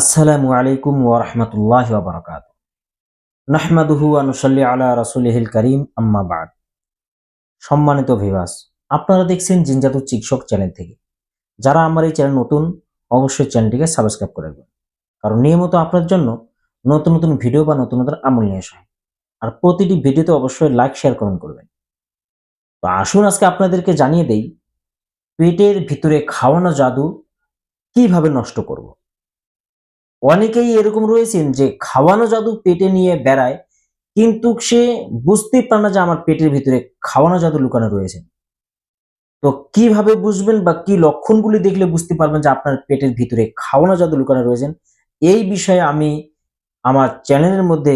আসসালামু আলাইকুম ওরহমতুল্লাহ বারকাত নাহমাদুহু আনুসাল্লি আলা রাসুলহিল করিম, আম্মা বাদ। সম্মানিত ভিভাস আপনারা দেখছেন জিনজাতু চিকিৎসক চ্যানেল থেকে। যারা আমার এই চ্যানেল নতুন, অবশ্যই চ্যানেলটিকে সাবস্ক্রাইব করে রাখবেন কারণ নিয়মিত আপনার জন্য নতুন নতুন ভিডিও বা নতুন নতুন আমল নিয়ে আসা আর প্রতিটি ভিডিওতে অবশ্যই লাইক শেয়ার কমেন্ট করবেন। তো আসুন আজকে আপনাদেরকে জানিয়ে দেই, পেটের ভিতরে খাওয়ানো জাদু কীভাবে নষ্ট করব? অনেকেই এরকম রয়েছেন যে খাওয়ানো জাদু পেটে নিয়ে বেড়ায়, কিন্তু সে বুঝতেই পারে না যে আমার পেটের ভিতরে খাওয়ানো জাদু লুকানো রয়েছে। তো কীভাবে বুঝবেন বা কি লক্ষণগুলি দেখলে বুঝতে পারবেন যে আপনার পেটের ভিতরে খাওয়ানো জাদু লুকানো রয়েছেন এই বিষয়ে আমি আমার চ্যানেলের মধ্যে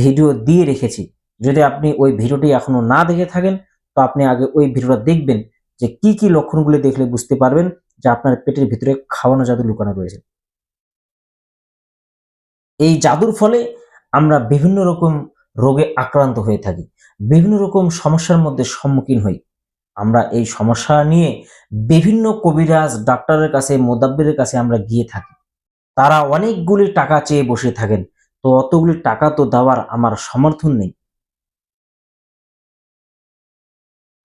ভিডিও দিয়ে রেখেছি। যদি আপনি ওই ভিডিওটি এখনও না দেখে থাকেন, তো আপনি আগে ওই ভিডিওটা দেখবেন যে কি কি লক্ষণগুলি দেখলে বুঝতে পারবেন যে আপনার পেটের ভিতরে খাওয়ানো জাদু লুকানো রয়েছে। এই জাদুর ফলে আমরা বিভিন্ন রকম রোগে আক্রান্ত হয়ে থাকি, বিভিন্ন রকম সমস্যার মধ্যে সম্মুখীন হই। আমরা এই সমস্যা নিয়ে বিভিন্ন কবিরাজ, ডাক্তারের কাছে, মোদাব্বিরের কাছে আমরা গিয়ে থাকি। তারা অনেকগুলি টাকা চেয়ে বসে থাকেন, তো অতগুলি টাকা তো দেওয়ার আমার সমর্থন নেই।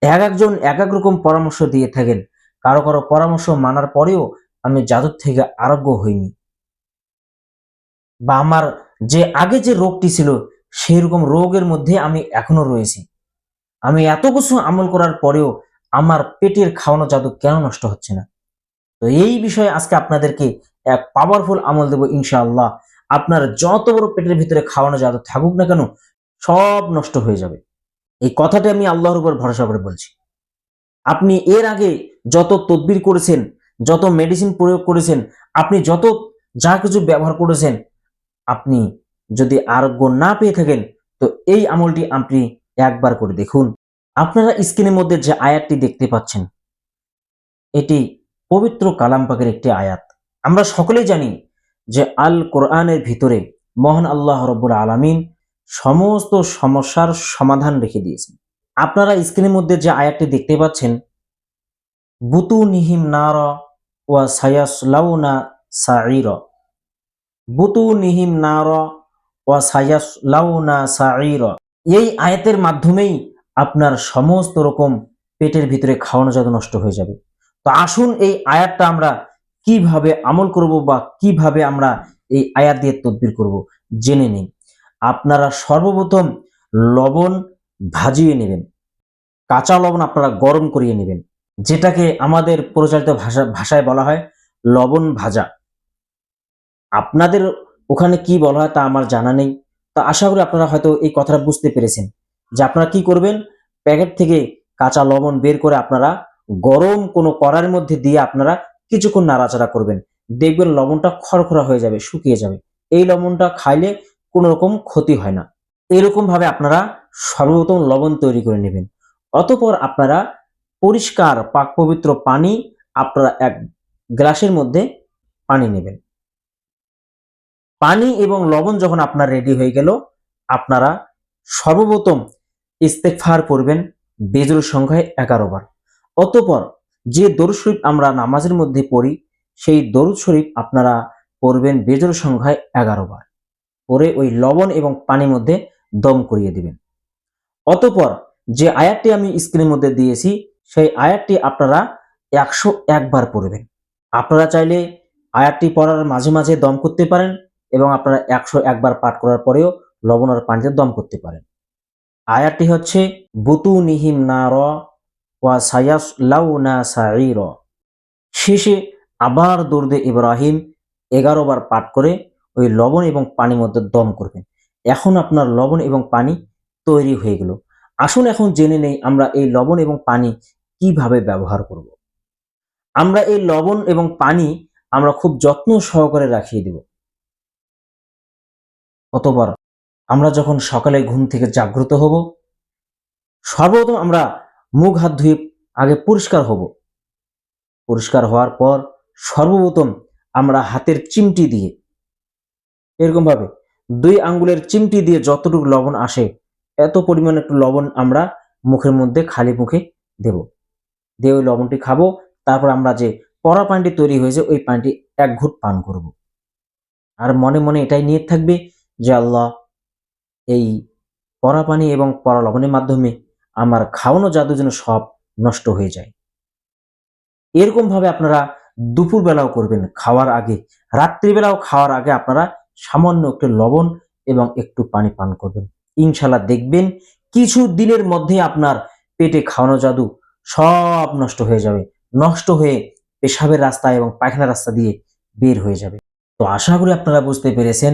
এক একজন এক এক রকম পরামর্শ দিয়ে থাকেন। কারও কারও পরামর্শ মানার পরেও আমি জাদুর থেকে আরোগ্য হইনি। বা আমার যে আগে যে রোগটি ছিল সেই রকম রোগের মধ্যে আমি এখনও রয়েছি। আমি এত কিছু আমল করার পরেও আমার পেটের খাওয়ানো জাদু কেন নষ্ট হচ্ছে না? তো এই বিষয়ে আজকে আপনাদেরকে এক পাওয়ারফুল আমল দেবো ইনশাআল্লাহ। আপনার যত বড় পেটের ভিতরে খাওয়ানো জাদু থাকুক না কেন, সব নষ্ট হয়ে যাবে। এই কথাটি আমি আল্লাহর উপর ভরসা করে বলছি। আপনি এর আগে যত তদবির করেছেন, যত মেডিসিন প্রয়োগ করেছেন, আপনি যত যা কিছু ব্যবহার করেছেন আপনি যদি আরোগ্য না পেয়ে থাকেন, তো এই আমলটি আপনি একবার করে দেখুন। আপনারা স্ক্রিনের মধ্যে যে আয়াতটি দেখতে পাচ্ছেন, এটি পবিত্র কালাম পাকের একটি আয়াত। আমরা সকলেই জানি যে আল কোরআনের ভিতরে মহান আল্লাহ রব্বুল আলামিন সমস্ত সমস্যার সমাধান রেখে দিয়েছেন। আপনারা স্ক্রিনের মধ্যে যে আয়াতটি দেখতে পাচ্ছেন, বুতু নিহিম নার ওয়া সায়াসলাউনা সাঈর। বুতু নিহিম নার ওয়া সায়াসলাউনা সাঈর। এই আয়াতের মাধ্যমেই আপনার সমস্ত রকম পেটের ভিতরে খাওয়ানো যাতে নষ্ট হয়ে যাবে। তো আসুন এই আয়াতটা আমরা কীভাবে আমল করব বা কীভাবে আমরা এই আয়াত দিয়ে তদবির করব জেনে নিই। আপনারা সর্বপ্রথম লবণ ভাজিয়ে নেবেন। কাঁচা লবণ আপনারা গরম করিয়ে নেবেন। যেটাকে আমাদের প্রচলিত ভাষা ভাষায় বলা হয় লবণ ভাজা। আপনাদের ওখানে কি বলা হয় তা আমার জানা নেই। তা আশা করি আপনারা হয়তো এই কথাটা বুঝতে পেরেছেন যে আপনারা কি করবেন? প্যাকেট থেকে কাঁচা লবণ বের করে আপনারা গরম কোনো কড়ার মধ্যে দিয়ে আপনারা কিছুক্ষণ নাড়াচাড়া করবেন। দেখবেন লবণটা খড়খড়া হয়ে যাবে, শুকিয়ে যাবে। এই লবণটা খাইলে কোনো রকম ক্ষতি হয় না। এরকম ভাবে আপনারা সর্বপ্রথম লবণ তৈরি করে নেবেন। অতপর আপনারা পরিষ্কার পাক পবিত্র পানি আপনারা এক গ্লাসের মধ্যে পানি নেবেন। পানি এবং লবণ যখন আপনার রেডি হয়ে গেল, আপনারা সর্বপ্রথম ইস্তেকফার করবেন বেজুর সংখ্যায় এগারো বার। অতপর যে দরুদ শরীফ আমরা নামাজের মধ্যে পড়ি, সেই দরুদ শরীফ আপনারা পড়বেন বেজুর সংখ্যায় এগারো বার। পরে ওই লবণ এবং পানির মধ্যে দম করিয়ে দিবেন। অতপর যে আয়াতটি আমি স্ক্রিনের মধ্যে দিয়েছি, সেই আয়াতটি আপনারা একশো একবার পড়বেন। আপনারা চাইলে আয়াতটি পড়ার মাঝে মাঝে দম করতে পারেন এবং আপনারা একশো একবার পাঠ করার পরেও লবণ আর পানিতে দম করতে পারেন। আয়াতটি হচ্ছে বুতু নিহিম না র ওয়া সায়াস লাউ না সাঈর। শেষে আবার দৌড়দে ইব্রাহিম এগারো বার পাঠ করে ওই লবণ এবং পানির মধ্যে দম করবেন। এখন আপনার লবণ এবং পানি তৈরি হয়ে গেল। আসুন এখন জেনে নেই আমরা এই লবণ এবং পানি কীভাবে ব্যবহার করব। আমরা এই লবণ এবং পানি আমরা খুব যত্ন সহকারে রাখিয়ে দেব। অতবার আমরা যখন সকালে ঘুম থেকে জাগ্রত হব, সর্বপ্রথম আমরা মুখ হাত ধুয়ে আগে পরিষ্কার হব। পরিষ্কার হওয়ার পর সর্বপ্রথম আমরা হাতের চিমটি দিয়ে এরকম ভাবে দুই আঙ্গুলের চিমটি দিয়ে যতটুকু লবণ আসে, এত পরিমাণ একটু লবণ আমরা মুখের মধ্যে খালি মুখে দেব। দিয়ে ওই লবণটি খাব, তারপর আমরা যে পরা পানিটি তৈরি হয়েছে, ওই পানিটি এক ঘুট পান করব। আর মনে মনে এটাই নিয়ে থাকবে যে আল্লাহ এই পরা পানি এবং পরা লবণের মাধ্যমে আমার খাওয়ানো জাদু যেন সব নষ্ট হয়ে যায়। এরকম ভাবে আপনারা দুপুর বেলাও করবেন। খাওয়ার আগে, রাত্রিবেলাও খাওয়ার আগে আপনারা সামান্য একটু লবণ এবং একটু পানি পান করবেন। ইনশাল্লাহ দেখবেন কিছু দিনের মধ্যে আপনার পেটে খাওয়ানো জাদু সব নষ্ট হয়ে যাবে। নষ্ট হয়ে পেশাবের রাস্তা এবং পায়খানা রাস্তা দিয়ে বের হয়ে যাবে। তো আশা করি আপনারা বুঝতে পেরেছেন